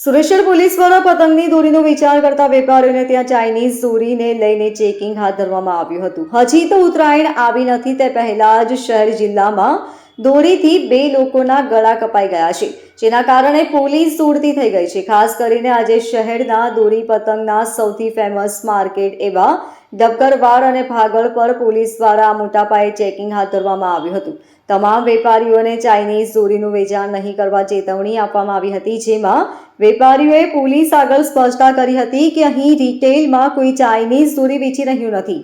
Sureshwar police દ્વારા પતંગની દોરીનો વિચાર કરતા વેપારીઓને ત્યાં ચાઇનીઝ દોરીને લઈને ચેકિંગ હાથ ધરવામાં આવ્યું હતું. હજી તો ઉત્તરાયણ આવી નથી તે પહેલા જ શહેર જિલ્લામાં દોરીથી બે લોકોના ગળા કપાઈ ગયા છે. જેના કારણે પોલીસ દોડતી થઈ ગઈ છે. ખાસ કરીને આજે શહેરના દોરી પતંગના સૌથી ફેમસ માર્કેટ એવા ડબકરવાડ અને ભાગળ પર પોલીસ દ્વારા મોટા પાયે ચેકિંગ હાથ ધરવામાં આવ્યું હતું. તમામ વેપારીઓને ચાઇનીઝ દોરીનું વેચાણ નહીં કરવા ચેતવણી આપવામાં આવી હતી. જેમાં વેપારીઓએ પોલીસ આગળ સ્પષ્ટતા કરી હતી કે અહીં રિટેલમાં કોઈ ચાઇનીઝ દોરી વેચી રહ્યું નથી.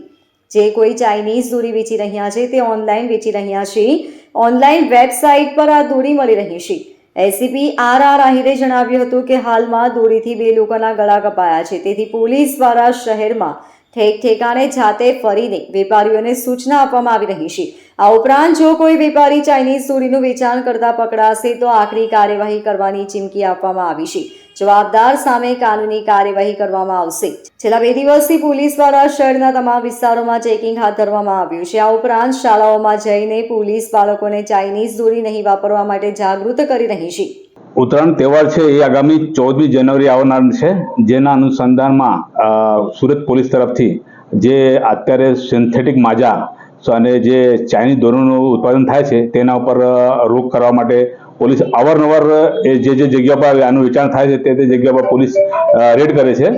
જે કોઈ ચાઇનીઝ દોરી વેચી રહ્યા છે, તે ઓનલાઈન વેચી રહ્યા છે. ઓનલાઈન વેબસાઇટ પર આ દોરી મળી રહી છે. એસીપી આર આર આહિરે જણાવ્યું હતું કે હાલમાં દોરીથી બે લોકોના ગળા કપાયા છે. તેથી પોલીસ દ્વારા શહેરમાં ઠેક ઠેકાણે જાતે ફરીને વેપારીઓને સૂચના આપવામાં આવી રહી છે. આ ઉપરાંત જો કોઈ વેપારી ચાઇનીઝ દોરીનું વેચાણ કરતા પકડાશે તો આકરી કાર્યવાહી કરવાની ચીમકી આપવામાં આવી છે. જવાબદાર સામે કાનૂની કાર્યવાહી કરવામાં આવશે. છેલ્લા બે દિવસથી પોલીસ દ્વારા શહેરના તમામ વિસ્તારોમાં ચેકિંગ હાથ ધરવામાં આવ્યું છે. આ ઉપરાંત શાળાઓમાં જઈને પોલીસ બાળકોને ચાઇનીઝ દોરી નહીં વાપરવા માટે જાગૃત કરી રહી છે. ઉત્તરાયણ તહેવાર છે, એ આગામી ચૌદમી જાન્યુઆરી આવનાર છે, જેના અનુસંધાનમાં સુરત પોલીસ તરફથી જે અત્યારે સિન્થેટિક માજા અને જે ચાઇનીઝ દોરીનું ઉત્પાદન થાય છે, તેના ઉપર રોક કરવા માટે પોલીસ અવારનવાર, એ જે જે જગ્યા પર આનું વેચાણ થાય છે, તે તે જગ્યા પર પોલીસ રેડ કરે છે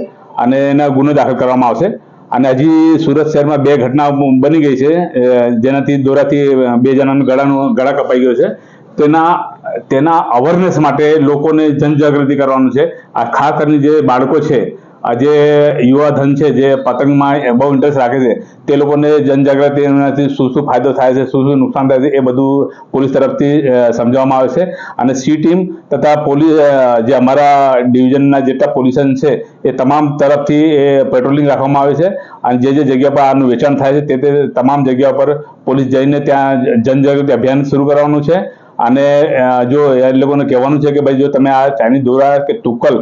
અને એના ગુનો દાખલ કરવામાં આવશે. અને હજી સુરત શહેરમાં બે ઘટના બની ગઈ છે. જેનાથી દોરાથી બે જણાનું ગળાનું, ગળા કપાઈ ગયો છે. તેના તેના અવેરનેસ માટે લોકોને જનજાગૃતિ કરવાનું છે. આ ખાસ કરીને જે બાળકો છે આ જે યુવા ધન છે, જે પતંગમાં બહુ ઇન્ટરેસ્ટ રાખે છે, તે લોકોને જનજાગૃતિ એનાથી શું શું ફાયદો થાય છે, શું શું નુકસાન થાય છે, એ બધું પોલીસ તરફથી સમજાવવામાં આવે છે. અને સી ટીમ તથા પોલીસ જે અમારા ડિવિઝનના જેટલા પોલીસન છે, એ તમામ તરફથી એ પેટ્રોલિંગ રાખવામાં આવે છે. અને જે જે જગ્યા પર આનું વેચાણ થાય છે, તે તે તમામ જગ્યા પર પોલીસ જઈને ત્યાં જનજાગૃતિ અભિયાન શરૂ કરવાનું છે. અને જો એ લોકોને કહેવાનું છે કે ભાઈ, જો તમે આ ચાઇનીઝ દોરા કે તુક્કલ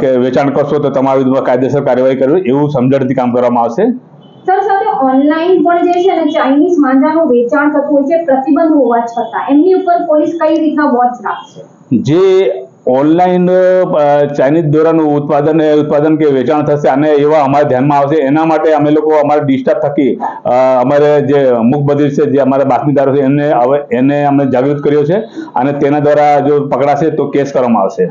કે વેચાણ કરશો તો તમારા વિરુદ્ધમાં કાયદેસર કાર્યવાહી કરવી એવું સમજણથી કામ કરવામાં આવશે. સર સાથે ઓનલાઈન પણ જે છે ને ચાઇનીઝ માંજાનું વેચાણ થતું હોય છે પ્રતિબંધ હોવા છતાં એમની ઉપર પોલીસ કઈ રીતના વોચ રાખશે? જે ઓનલાઈન ચાઇનીઝ દોરાનું ઉત્પાદન ઉત્પાદન કે વેચાણ થશે અને એવા અમારા ધ્યાનમાં આવશે. એના માટે અમે લોકો અમારા ડિસ્ટાફ થકી અમારે જે અમુક બધી છે જે અમારા બાતમીદારો છે એને હવે એને અમે જાગૃત કર્યો છે. અને તેના દ્વારા જો પકડાશે તો કેસ કરવામાં આવશે.